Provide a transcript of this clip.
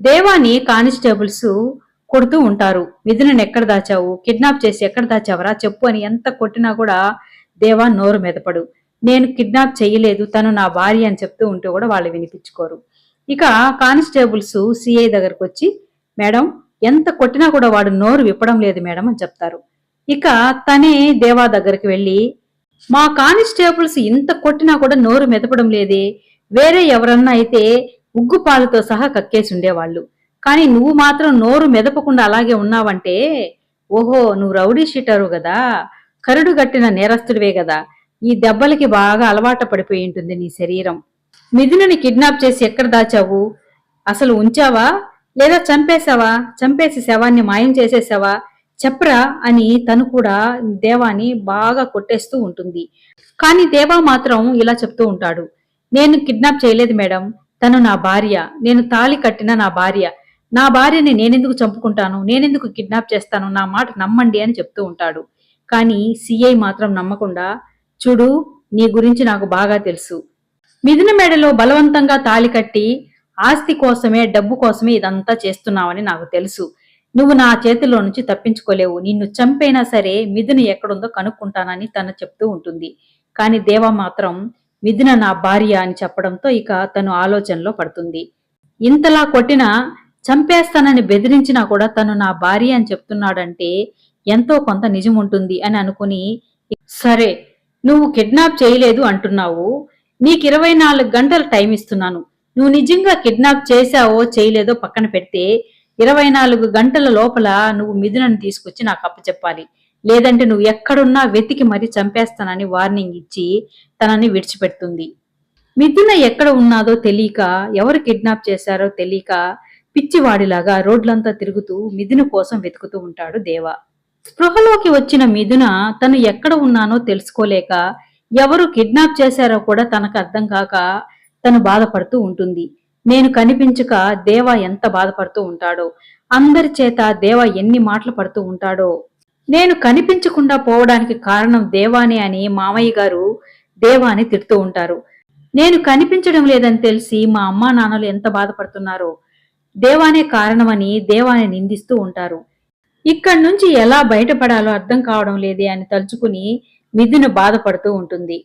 దేవాని కానిస్టేబుల్స్ కొడుతూ ఉంటారు. విధులను ఎక్కడ దాచావు? కిడ్నాప్ చేసి ఎక్కడ దాచావరా? చెప్పు అని ఎంత కొట్టినా కూడా దేవా నోరు మెదపడు నేను కిడ్నాప్ చేయలేదు. తను నా భార్య అని చెప్తూ ఉంటే కూడా వాళ్ళు వినిపించుకోరు. ఇక కానిస్టేబుల్స్ సిఐ దగ్గరకు వచ్చి మేడం ఎంత కొట్టినా కూడా వాడు నోరు విప్పడం లేదు మేడం అని చెప్తారు. ఇక తనే దేవా దగ్గరికి వెళ్ళి మా కానిస్టేబుల్స్ ఇంత కొట్టినా కూడా నోరు మెదపడం లేదే. వేరే ఎవరన్నా అయితే ఉగ్గుపాలతో సహా కక్కేసి ఉండేవాళ్ళు కానీ నువ్వు మాత్రం నోరు మెదపకుండా అలాగే ఉన్నావంటే ఓహో నువ్వు రౌడీ షీటరు కదా కరుడు గట్టిన నేరస్తుడివే కదా ఈ దెబ్బలకి బాగా అలవాటు పడిపోయి ఉంటుంది నీ శరీరం. మిథునని కిడ్నాప్ చేసి ఎక్కడ దాచావు? అసలు ఉంచావా? లేదా చంపేశావా? చంపేసి శవాన్ని మాయం చేసేసావా చెప్పరా అని తను కూడా దేవాని బాగా కొట్టేస్తూ ఉంటుంది. కానీ దేవా మాత్రం ఇలా చెప్తూ ఉంటాడు. నేను కిడ్నాప్ చేయలేదు మేడం. తను నా భార్య. నేను తాళి కట్టిన నా భార్య. నా భార్యని నేనెందుకు చంపుకుంటాను? నేనెందుకు కిడ్నాప్ చేస్తాను? నా మాట నమ్మండి అని చెప్తూ ఉంటాడు. కానీ సిఐ మాత్రం నమ్మకుండా చూడు నీ గురించి నాకు బాగా తెలుసు. మిథున మెడలో బలవంతంగా తాళి కట్టి ఆస్తి కోసమే డబ్బు కోసమే ఇదంతా చేస్తున్నావని నాకు తెలుసు. నువ్వు నా చేతిలో నుంచి తప్పించుకోలేవు. నిన్ను చంపైనా సరే మిథున ఎక్కడుందో కనుక్కుంటానని తను చెప్తూ ఉంటుంది. కానీ దేవ మాత్రం మిథున నా భార్య అని చెప్పడంతో ఇక తను ఆలోచనలో పడుతుంది. ఇంతలా కొట్టిన చంపేస్తానని బెదిరించినా కూడా తను నా భార్య అని చెప్తున్నాడంటే ఎంతో కొంత నిజం ఉంటుంది అని అనుకుని సరే నువ్వు కిడ్నాప్ చేయలేదు అంటున్నావు. నీకు ఇరవై నాలుగు గంటలు టైం ఇస్తున్నాను. నువ్వు నిజంగా కిడ్నాప్ చేశావో చేయలేదో పక్కన పెడితే ఇరవై నాలుగు గంటల లోపల నువ్వు మిథునని తీసుకొచ్చి నాకు అప్పచెప్పాలి. లేదంటే నువ్వు ఎక్కడున్నా వెతికి మరీ చంపేస్తానని వార్నింగ్ ఇచ్చి తనని విడిచిపెడుతుంది. మిథున ఎక్కడ ఉన్నాదో తెలియక ఎవరు కిడ్నాప్ చేశారో తెలియక పిచ్చివాడిలాగా రోడ్లంతా తిరుగుతూ మిథున కోసం వెతుకుతూ ఉంటాడు దేవ. స్పృహలోకి వచ్చిన మిథున తను ఎక్కడ ఉన్నానో తెలుసుకోలేక ఎవరు కిడ్నాప్ చేశారో కూడా తనకు అర్థం కాక తను బాధపడుతూ ఉంటుంది. నేను కనిపించక దేవ ఎంత బాధపడుతూ ఉంటాడో అందరి చేత దేవ ఎన్ని మాటలు పడుతూ ఉంటాడో నేను కనిపించకుండా పోవడానికి కారణం దేవానే అని మామయ్య గారు దేవాని తిడుతూ ఉంటారు. నేను కనిపించడం లేదని తెలిసి మా అమ్మా నాన్నలు ఎంత బాధపడుతున్నారో దేవానే కారణమని దేవాని నిందిస్తూ ఉంటారు. ఇక్కడి నుంచి ఎలా బయటపడాలో అర్థం కావడం లేదే అని తలుచుకుని మిథున బాధపడుతూ ఉంటుంది.